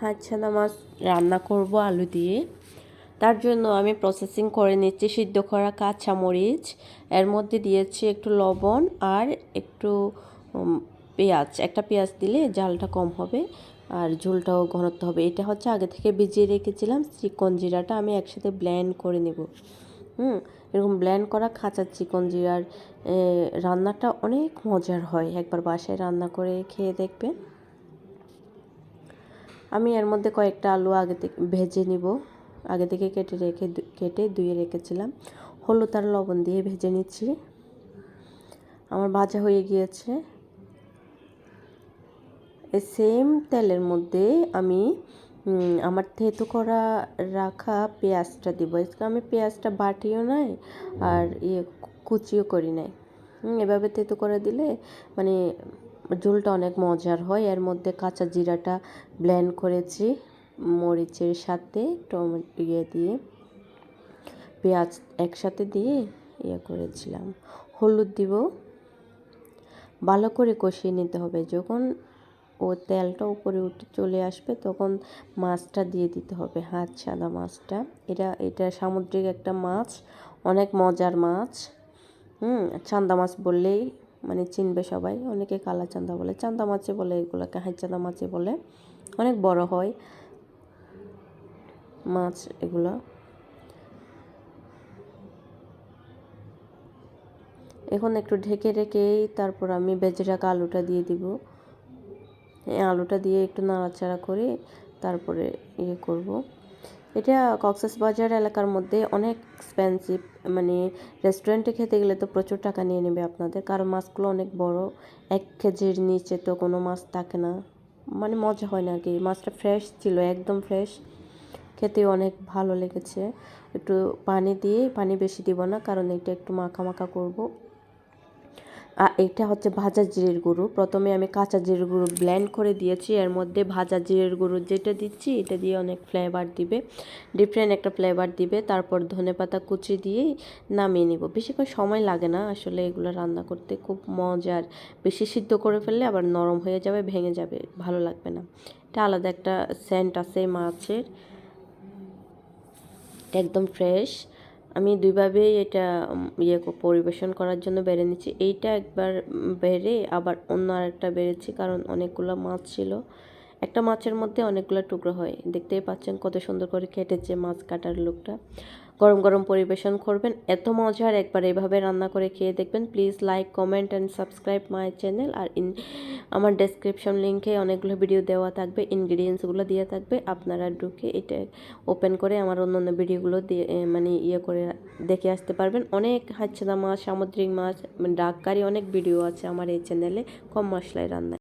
হাঁসছানা মাছ রান্না করব আলু দিয়ে। তার জন্য আমি প্রসেসিং করে নিচ্ছি সিদ্ধ করা কাঁচা মরিচ এর মধ্যে দিয়েছি একটু লবণ আর একটু পেঁয়াজ। একটা পেঁয়াজ দিলে জালটা কম হবে আর ঝোলটাও ঘনত্ব হবে। এটা হচ্ছে আগে থেকে ভিজিয়ে রেখেছিলাম, চিকন জিরাটা আমি একসাথে ব্ল্যান্ড করে নেব। হুম, এরকম ব্ল্যান্ড করা খাঁচা চিকন জিরার রান্নাটা অনেক মজার হয়। একবার বাসায় রান্না করে খেয়ে দেখবেন। আমি এর মধ্যে কয়েকটা আলু আগে থেকে ভেজে নিব। আগে থেকে কেটে রেখে কেটে ধুয়ে রেখেছিলাম। হলুদ আর লবণ দিয়ে ভেজে নিচ্ছি। আমার ভাজা হয়ে গিয়েছে। সেম তেলের মধ্যে আমি আমার থেতো করা রাখা পেঁয়াজটা দিব। আমি পেঁয়াজটা বাটিও নাই আর ইয়ে কুচিও করি নাই। এভাবে থেতো করে দিলে মানে ঝোলটা অনেক মজার হয়। এর মধ্যে কাঁচা জিরাটা ব্লেন্ড করেছি মরিচের সাথে, টমেটো ইয়ে দিয়ে, পেঁয়াজ একসাথে দিয়ে ইয়ে করেছিলাম। হলুদ দিব। ভালো করে কষিয়ে নিতে হবে। যখন ও তেলটা উপরে উঠে, চলে আসবে তখন মাছটা দিয়ে দিতে হবে, হাত সাদা মাছটা। এটা এটা সামুদ্রিক একটা মাছ, অনেক মজার মাছ। হুম, চান্দা মাছ বললেই মানে চিনবে সবাই। অনেকে কালা চান্দা বলে, চান্দা মাছে বলে, এগুলোকে হাই চান্দা মাছে বলে। অনেক বড় হয় মাছ এগুলো। এখন একটু ঢেকে রেখেই তারপর আমি বেজে রাখা আলুটা দিয়ে দিব। আলুটা দিয়ে একটু নাড়াচাড়া করে তারপরে ইয়ে করব। এটা কক্সেস বাজার এলাকার মধ্যে অনেক এক্সপেন্সিভ মানে রেস্টুরেন্টে খেতে গেলে তো প্রচুর টাকা নিয়ে নেবে আপনাদের, কারণ মাছগুলো অনেক বড়। এক কেজির নিচে তো কোনো মাছ থাকে না। মানে মজা হয় না আর কি মাছটা ফ্রেশ ছিল, একদম ফ্রেশ খেতে অনেক ভালো লেগেছে। একটু পানি দিয়ে, পানি বেশি দিব না, কারণ এটা একটু মাখা মাখা করব। এটা হচ্ছে ভাজা জিরের গুঁড়ো। প্রথমে আমি কাঁচা জিরের গুঁড়ো ব্লেন্ড করে দিয়েছি। এর মধ্যে ভাজা জিরের গুঁড়ো যেটা দিচ্ছি, এটা দিয়ে অনেক ফ্লেভার দিবে। ডিফারেন্ট একটা ফ্লেভার দিবে। তারপর ধনেপাতা কুচি দিয়ে নামিয়ে নিব। বেশিক্ষণ সময় লাগে না। আসলে এগুলো রান্না করতে খুব মজার। বেশি সিদ্ধ করে ফেললে আবার নরম হয়ে যাবে, ভেঙে যাবে, ভালো লাগবে না। এটা আলাদা একটা সেন্ট আছে মাছের। একদম ফ্রেশ আমি দুইভাবেই এটা ইয়ে পরিবেশন করার জন্য বেড়ে নিচ্ছি। এইটা একবার বেড়ে আবার অন্য আরেকটা বেড়েছি, কারণ অনেকগুলো মাছ ছিল। একটা মাছের মধ্যে অনেকগুলো টুকরো হয়। দেখতেই পাচ্ছেন কত সুন্দর করে কেটেছে মাছ কাটার লোকটা। গরম গরম পরিবেশন করবেন। এত মজার একবার এভাবে রান্না করে খেয়ে দেখবেন। Please like comment and subscribe my channel R in আমার ডেসক্রিপশন লিঙ্কে অনেকগুলো ভিডিও দেওয়া থাকবে। ইনগ্রিডিয়েন্টসগুলো দেওয়া থাকবে। আপনারা ঢুকে এটা ওপেন করে আমার অন্য অন্য ভিডিওগুলো দিয়ে মানে ইয়ে করে দেখে আসতে পারবেন। অনেক হাচ্ছাদা মাছ, সামুদ্রিক মাছ মানে ডাক কারি অনেক ভিডিও আছে আমার এই চ্যানেলে কম মশলায় রান্না